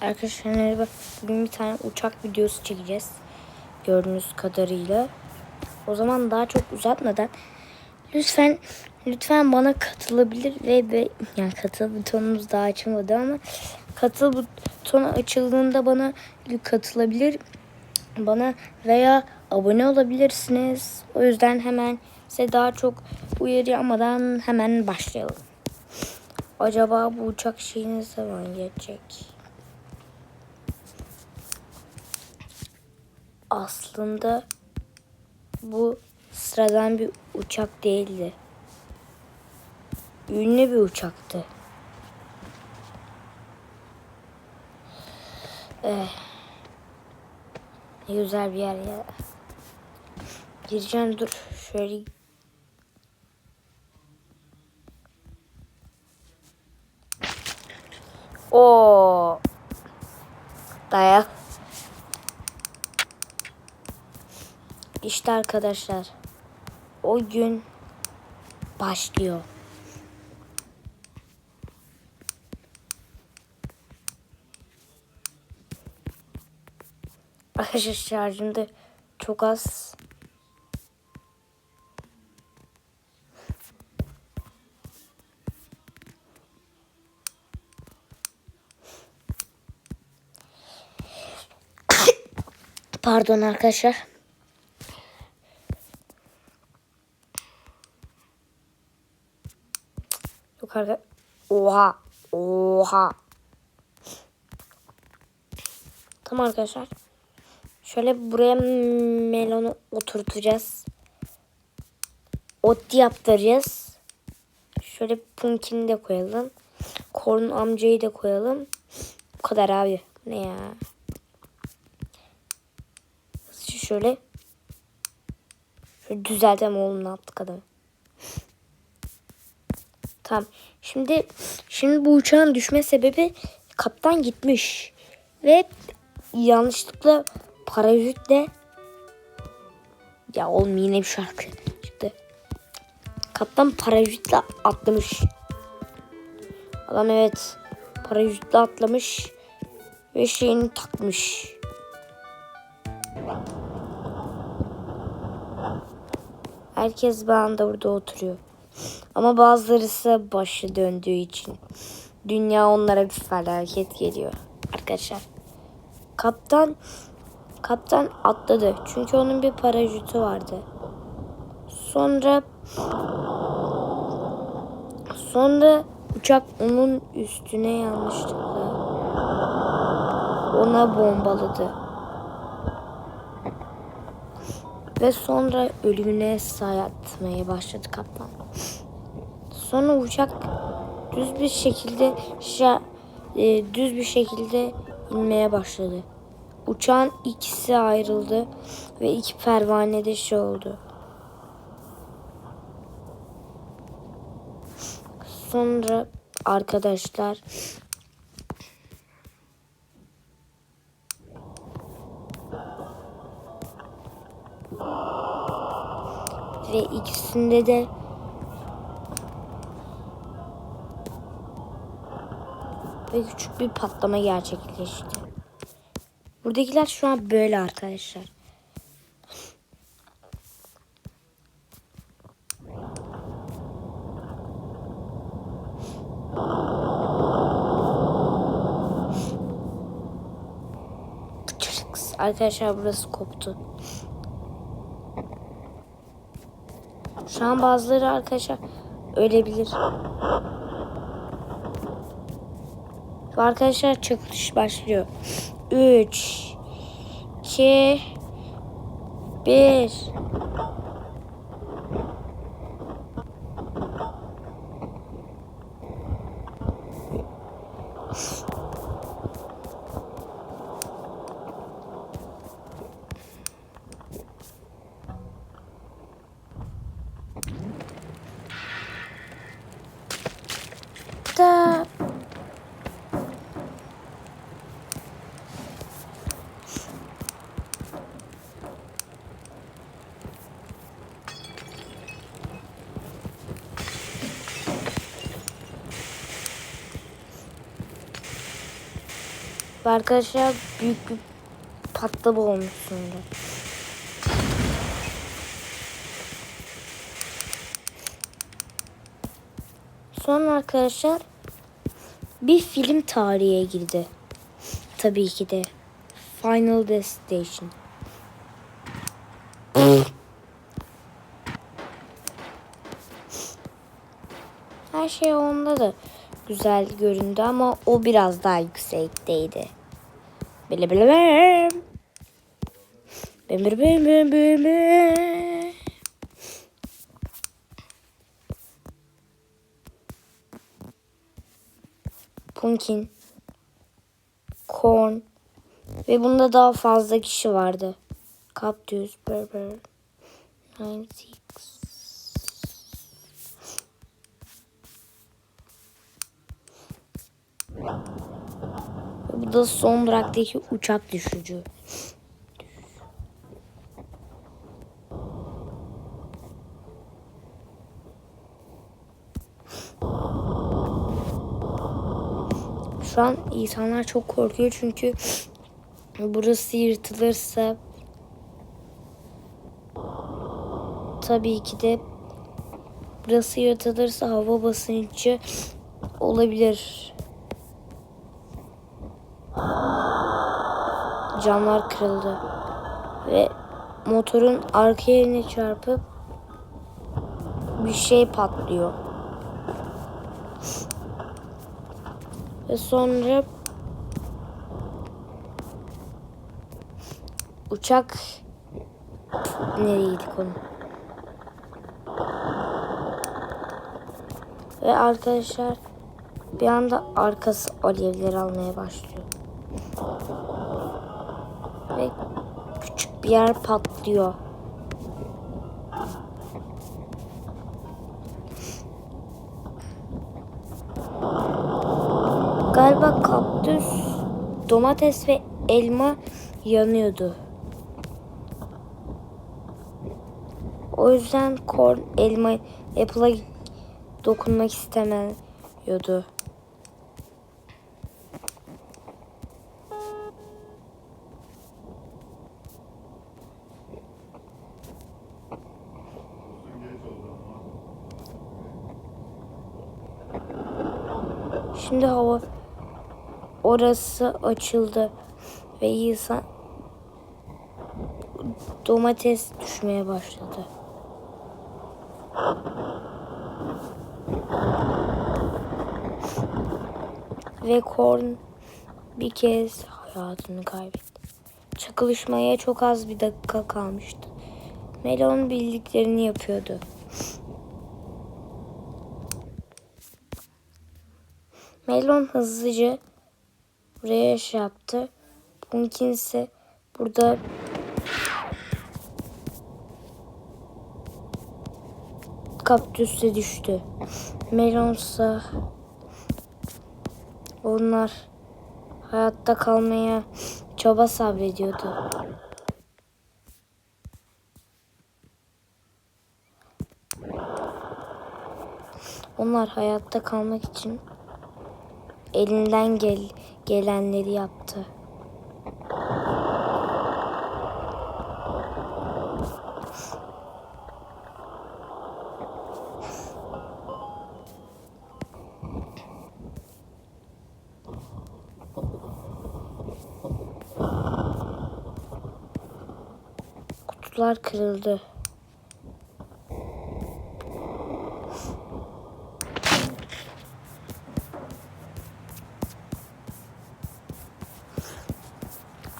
Arkadaşlar merhaba. Bugün bir tane uçak videosu çekeceğiz. Gördüğünüz kadarıyla. O zaman daha çok uzatmadan lütfen lütfen bana katılabilir ve, ve yani katıl butonumuz daha açılmadı ama katıl butonu açıldığında bana katılabilir bana veya abone olabilirsiniz. O yüzden hemen size daha çok uyarı yapmadan hemen başlayalım. Acaba bu uçak şeyi zaman geçecek? Aslında bu sıradan bir uçak değildi. Ünlü bir uçaktı. Eh. Ne güzel bir yer ya. Gireceğim dur şöyle O dayak. İşte arkadaşlar o gün başlıyor. Arkadaşlar şarjım da çok az. Pardon arkadaşlar. Yok. Oha. Oha. Tamam arkadaşlar. Şöyle buraya melonu oturtacağız. Ot yaptıracağız. Şöyle punkini de koyalım. Korn amcayı da koyalım. Bu kadar abi. Ne ya? Şöyle. Şöyle düzeltelim oğlum ne yaptık adamı. Tamam. Şimdi şimdi bu uçağın düşme sebebi kaptan gitmiş. Ve yanlışlıkla paraşütle ya oğlum yine bir şarkı çıktı. Kaptan paraşütle atlamış. Adam evet paraşütle atlamış ve şeyini takmış. Herkes bir anda burada oturuyor. Ama bazıları ise başı döndüğü için dünya onlara bir felaket geliyor arkadaşlar. Kaptan kaptan atladı. Çünkü onun bir paraşütü vardı. Sonra sonra uçak onun üstüne yanlışlıkla ona bombaladı. Ve sonra ölümüne sayatmaya başladı kaptan. Sonra uçak düz bir şekilde şa, e, düz bir şekilde inmeye başladı. Uçağın ikisi ayrıldı ve iki pervane de şey oldu. Sonra arkadaşlar ve ikisinde de ve küçük bir patlama gerçekleşti. Buradakiler şu an böyle arkadaşlar. Arkadaşlar burası koptu. Şu an bazıları arkadaşlar ölebilir. Arkadaşlar çakılış başlıyor. 3 2 1 Da Ve arkadaşlar büyük bir patlama olmuş sonra. Sonra arkadaşlar bir film tarihe girdi. Tabii ki de Final Destination. Her şey onda da güzel göründü ama o biraz daha yüksekteydi. Bile bile bim. Bim bim bim bim bim. Pumpkin. Corn. Ve bunda daha fazla kişi vardı. Cactus, Berber. 96. Bu da son duraktaki uçak düşücü. Şu an insanlar çok korkuyor çünkü burası yırtılırsa tabii ki de burası yırtılırsa hava basıncı olabilir. Camlar kırıldı. Ve motorun arka yerine çarpıp bir şey patlıyor. Ve sonra uçak nereydi konu? Ve arkadaşlar bir anda arkası alevler almaya başlıyor. Ve küçük bir yer patlıyor. Galiba kaktüs, domates ve elma yanıyordu. O yüzden corn, elma, apple'a dokunmak istemiyordu. Şimdi hava orası açıldı ve insan domates düşmeye başladı. Ve Korn bir kez hayatını kaybetti. Çakılışmaya çok az bir dakika kalmıştı. Melon bildiklerini yapıyordu. Melon hızlıca buraya şey yaptı. Pumpkin ise burada kaktüse düştü. Melon ise onlar hayatta kalmaya çaba sabrediyordu. Onlar hayatta kalmak için elinden gel gelenleri yaptı. Kutular kırıldı.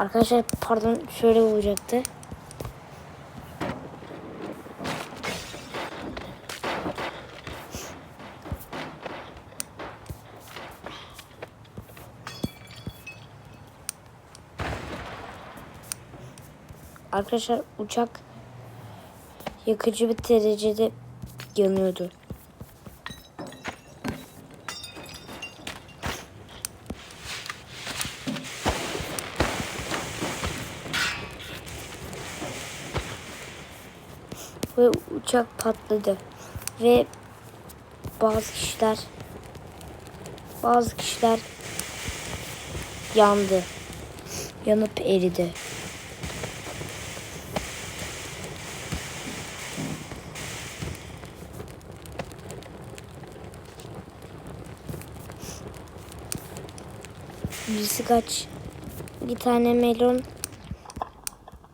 Arkadaşlar pardon şöyle olacaktı. Arkadaşlar uçak yakıcı bir derecede yanıyordu. Ve uçak patladı. Ve bazı kişiler bazı kişiler yandı. yanıp eridi. Birisi kaç bir tane melon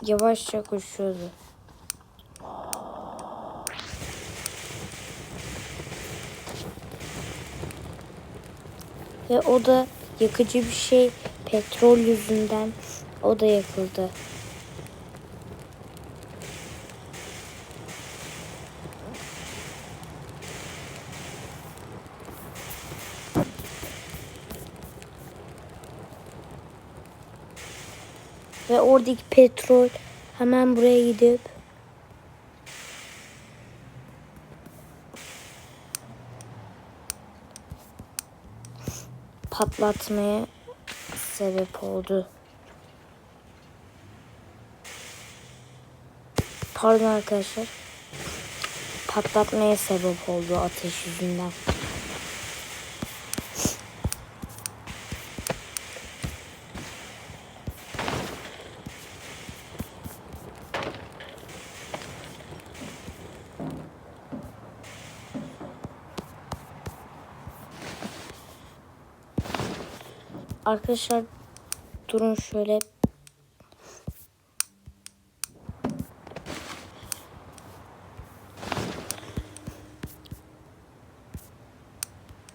yavaşça koşuyordu. Ve o da yakıcı bir şey petrol yüzünden o da yakıldı. Ve oradaki petrol hemen buraya gidip patlatmaya sebep oldu. Pardon arkadaşlar. Patlatmaya sebep oldu ateş yüzünden. Arkadaşlar durun şöyle.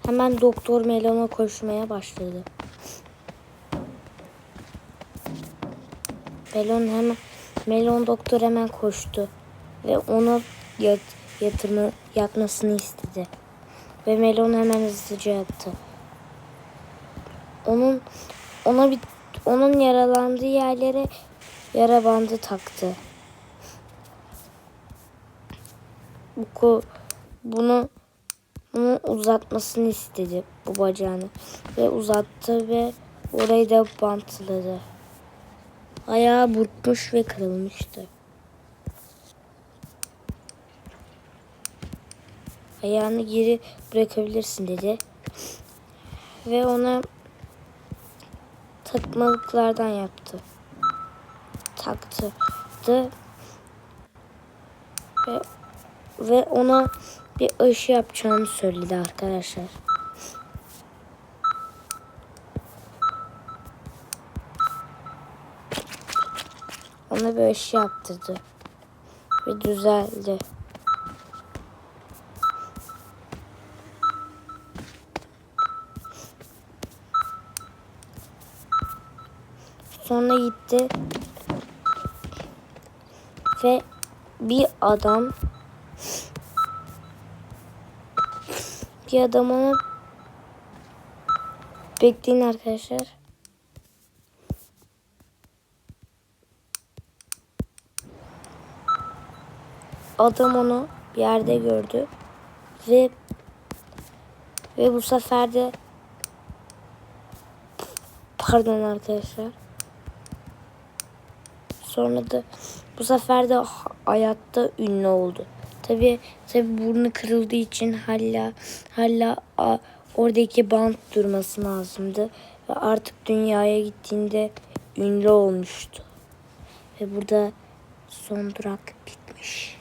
Hemen Doktor Melon'a koşmaya başladı. Melon hemen Melon doktor hemen koştu ve ona yat, yatımı yatmasını istedi. Ve Melon hemen hızlıca yattı onun ona bir onun yaralandığı yerlere yara bandı taktı. Bu bunu bunu uzatmasını istedi bu bacağını ve uzattı ve orayı da bantladı. Ayağı burkmuş ve kırılmıştı. Ayağını geri bırakabilirsin dedi. Ve ona takmalıklardan yaptı. Taktı. Ve, ve ona bir aşı yapacağını söyledi arkadaşlar. Ona bir aşı yaptırdı. Ve düzeldi. Sonra gitti ve bir adam bir adam onu bekleyin arkadaşlar. Adam onu bir yerde gördü ve ve bu sefer de pardon arkadaşlar Sonra da bu sefer de hayatta ünlü oldu. Tabi tabi burnu kırıldığı için hala hala a, oradaki bant durması lazımdı ve artık dünyaya gittiğinde ünlü olmuştu. Ve burada son durak bitmiş.